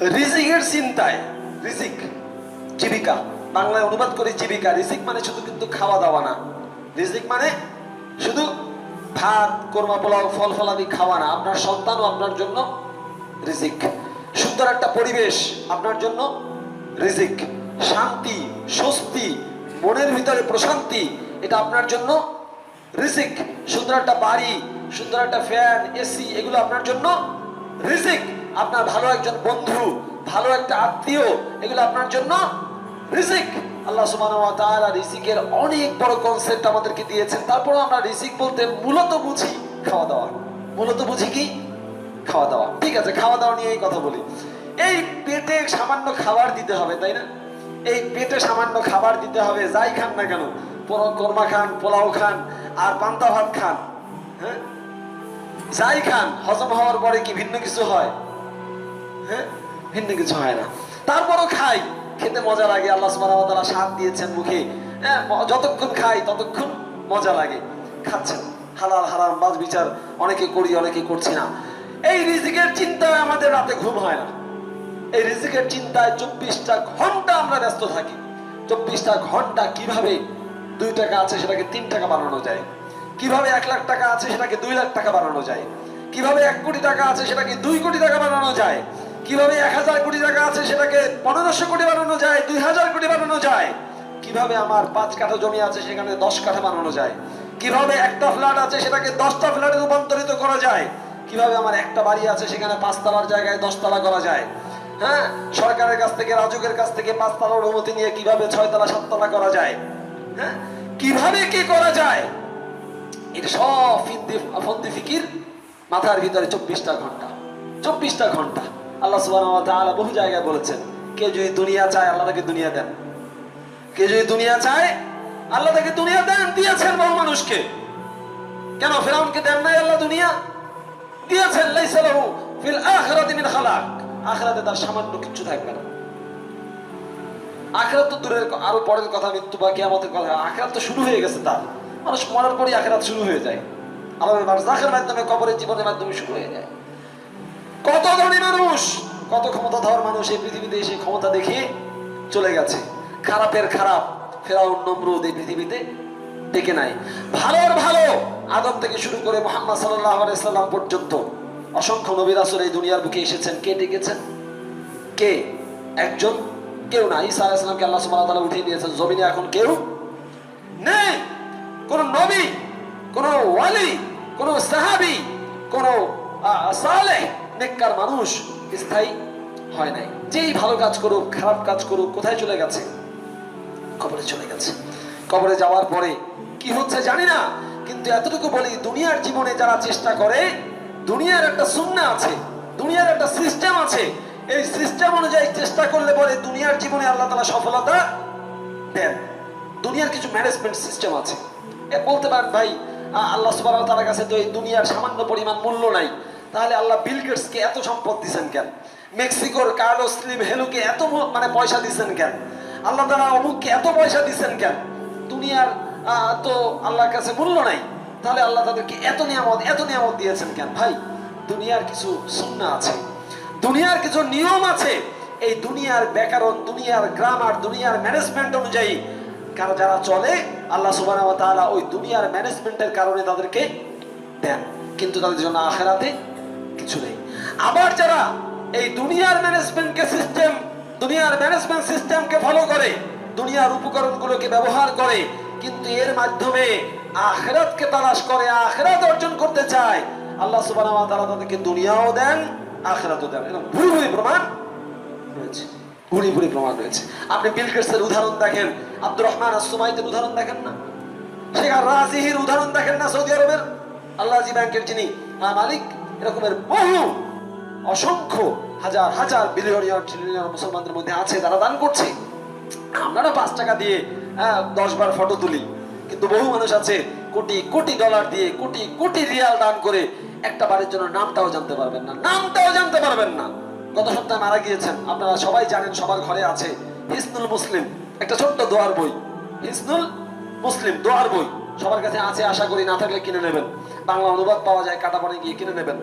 রিজিকের চিন্তায়, রিজিক, জীবিকা। বাংলায় অনুবাদ করে জীবিকা। রিজিক মানে শুধু কিন্তু খাওয়া দাওয়া না। রিজিক মানে শুধু ভাত, কোরমা পোলাও, ফল ফলাদি খাওয়া না। আপনার সন্তানও আপনার জন্য রিজিক। সুন্দর একটা পরিবেশ, আপনার জন্য রিজিক। শান্তি, স্বস্তি, মনের ভিতরে প্রশান্তি, এটা আপনার জন্য রিজিক। সুন্দর একটা বাড়ি, সুন্দর একটা ফ্যান, এসি, এগুলো আপনার জন্য রিজিক। আপনার ভালো একজন বন্ধু, ভালো একটা আত্মীয়, এগুলো আপনার জন্য রিজিক। আল্লাহ তাআলা রিজিকের অনেক বড় কনসেপ্ট আমাদেরকে দিয়েছেন। তারপর আমরা রিজিক বলতে মূলত বুঝি খাওয়া দাওয়া। মূলত বুঝি কি? খাওয়া দাওয়া। ঠিক আছে, খাওয়া দাওয়া নিয়েই কথা বলি। এই পেটে সামান্য খাবার দিতে হবে, তাই না? এই পেটে সামান্য খাবার দিতে হবে, যাই খান না কেন। কর্মা খান, পোলাও খান, আর পান্তা ভাত খান হ্যাঁ? যাই খান, হজম হওয়ার পরে কি ভিন্ন কিছু হয়? হ্যাঁ? ভিন্ন কিছু হয় না। তারপরও খাই। খেতে মজা লাগে। আল্লাহ সুবহানাহু ওয়া দিয়েছেন মুখে। হ্যাঁ যতক্ষণ খাই, ততক্ষণ মজা লাগে। খাচ্ছেন। হালাল, হারাম, বাজ বিচার অনেকে করি, অনেকে করছি না। এই রিজিকের চিন্তায় আমাদের রাতে ঘুম হয় না। এই রিজিকের চিন্তায় চব্বিশটা ঘণ্টা আমরা ব্যস্ত থাকি। চব্বিশটা ঘণ্টা কীভাবে দুই টাকা আছে সেটাকে তিন টাকা বানানো যায়? কীভাবে এক লাখ টাকা আছে সেটাকে দুই লাখ টাকা বানানো যায়? কীভাবে এক কোটি টাকা আছে সেটাকে দুই কোটি টাকা বানানো যায়? কীভাবে এক হাজার কোটি টাকা আছে সেটাকে পনেরোশো কোটি বানানো যায়, দুই হাজার কোটি বানানো যায়? কীভাবে আমার পাঁচ কাঠা জমি আছে সেখানে দশ কাঠা বানানো যায়? কীভাবে একটা ফ্ল্যাট আছে সেটাকে দশটা ফ্ল্যাটে রূপান্তরিত করা যায়? কীভাবে আমার একটা বাড়ি আছে সেখানে পাঁচতলার জায়গায় দশতলা করা যায়? হ্যাঁ? সরকারের কাছ থেকে, রাজুকের কাছ থেকে পাঁচতলার অনুমতি নিয়ে কীভাবে ছয়তলা, সাততলা করা যায়? হ্যাঁ? কীভাবে কি করা যায়? এটা সব ফিকির মাথার ভিতরে চব্বিশটা ঘণ্টা। চব্বিশটা ঘণ্টা। আল্লাহ ওয়া বহু জায়গায় বলেছেন কে যদি দুনিয়া চায়, আল্লাহ তাকে দুনিয়া দেন। কে যদি দুনিয়া চায়, আল্লাহ তাকে দুনিয়া দেন। দিয়েছেন বহু মানুষকে। কেন ফেরাউনকে দেন নাই আল্লাহ দুনিয়া? দিয়েছেন, লাইসা লাহু ফিল আখিরাতি মিন খালাক। আখিরাতে তার সামান্য কিছু থাকবে না। আখেরাত তো দূরের আরও পরের কথা, মৃত্যু বা কিয়ামতের কথা। আখেরাত তো শুরু হয়ে গেছে তার। মানুষ মরার পরই আখেরাত শুরু হয়ে যায়। আলামের বারজাখের মাধ্যমে, কবরের জীবনের মাধ্যমে শুরু হয়ে যায়। কত ধনী মানুষ, কত ক্ষমতাধর মানুষ এই পৃথিবীতে এসে ক্ষমতা দেখিয়ে চলে গেছে। খারাপের খারাপ ফেরাউন নমরুদ এই পৃথিবীতে ডেকে নাই। ভালোর ভালো আদম থেকে শুরু করে মোহাম্মদ সাল্লাম পর্যন্ত অসংখ্য নবীর আসর এই দুনিয়ার বুকে এসেছেন। কে ডেকেছেন? কে? একজন? কেউ না। ঈসা আলাইহিসসালামকে আল্লাহ ওয়া উঠিয়ে দিয়েছেন। জমিনে এখন কেউ নেই। কোন নবী, কোন ওয়ালি, কোন সাহাবী, কোন সালেহ নেককার মানুষ স্থায়ী হয় নাই। যেই ভালো কাজ করুক, খারাপ কাজ করুক, কোথায় চলে গেছে? কবরে চলে গেছে। কবরে যাওয়ার পরে কি হচ্ছে জানি না, কিন্তু এতটুকু বলি, দুনিয়ার জীবনে যারা চেষ্টা করে, দুনিয়ার একটা সুন্না আছে, দুনিয়ার একটা সিস্টেম আছে। এই সিস্টেম অনুযায়ী চেষ্টা করলে পরে দুনিয়ার জীবনে আল্লাহ তালা সফলতা দেন। দুনিয়ার কিছু ম্যানেজমেন্ট সিস্টেম আছে। এ বলতে পারেন ভাই আল্লাহ সুবাহ তার কাছে তো এই দুনিয়ার সামান্য পরিমাণ মূল্য নাই। তাহলে আল্লাহ বিল গেটসকে এত সম্পদ দিচ্ছেন কেন? মেক্সিকোর কার্লোস স্লিম হেলুকে এত মানে পয়সা দিচ্ছেন কেন? আল্লাহ তারা অমুককে এত পয়সা দিচ্ছেন কেন? দুনিয়ার তো আল্লাহর কাছে মূল্য নাই। তাহলে আল্লাহ তাদেরকে এত নিয়ামত এত নিয়ামত দিয়েছেন কেন? ভাই, দুনিয়ার কিছু সুন্না আছে। দুনিয়ার কিছু নিয়ম আছে। এই দুনিয়ার ব্যাকরণ দুনিয়ার গ্রামার, দুনিয়ার ম্যানেজমেন্ট অনুযায়ী কারা যারা চলে, আল্লাহ ওয়া ওই দুনিয়ার ম্যানেজমেন্টের কারণে তাদেরকে দেন। কিন্তু তাদের জন্য আখেরাতে কিছু নেই। আবার যারা এই দুনিয়ার ম্যানেজমেন্টকে সিস্টেম দুনিয়ার ম্যানেজমেন্ট সিস্টেমকে ফলো করে, দুনিয়ার উপকরণগুলোকে ব্যবহার করে, কিন্তু এর মাধ্যমে আখেরাতকে তালাশ করে, আখেরাত অর্জন করতে চায়, আল্লাহ ওয়া তাআলা তাদেরকে দুনিয়াও দেন, আখেরাতও দেন। এরকম ভুরি ভুরি প্রমাণ রয়েছে। ভুরি ভুরি প্রমাণ রয়েছে। আপনি বিল গেটসের উদাহরণ দেখেন, আব্দুর রহমান আসুমাইতের উদাহরণ দেখেন না? আর রাজিহির উদাহরণ দেখেন না সৌদি আরবের? আল্লাহজি ব্যাংকের যিনি মালিক এরকমের বহু অসংখ্য হাজার হাজার বিলিয়নিয়র ট্রিলিয়ন মুসলমানদের মধ্যে আছে তারা দান করছে। আমরা পাঁচ টাকা দিয়ে হ্যাঁ, দশ বার ফটো তুলি। কিন্তু বহু মানুষ আছে কোটি কোটি ডলার দিয়ে কোটি কোটি রিয়াল দান করে একটা বাড়ির জন্য নামটাও জানতে পারবেন না। নামটাও জানতে পারবেন না। গত সপ্তাহে মারা গিয়েছেন। আপনারা সবাই জানেন সবার ঘরে আছে হিসনুল মুসলিম। একটা ছোট্ট দোয়ার বই। হিসনুল মুসলিম দোয়ার বই। সবার কাছে আছে আশা করি, না থাকলে কিনে নেবেন। বাংলা অনুবাদ পাওয়া যায় কাটাপাড়ে গিয়ে কিনে নেবেন।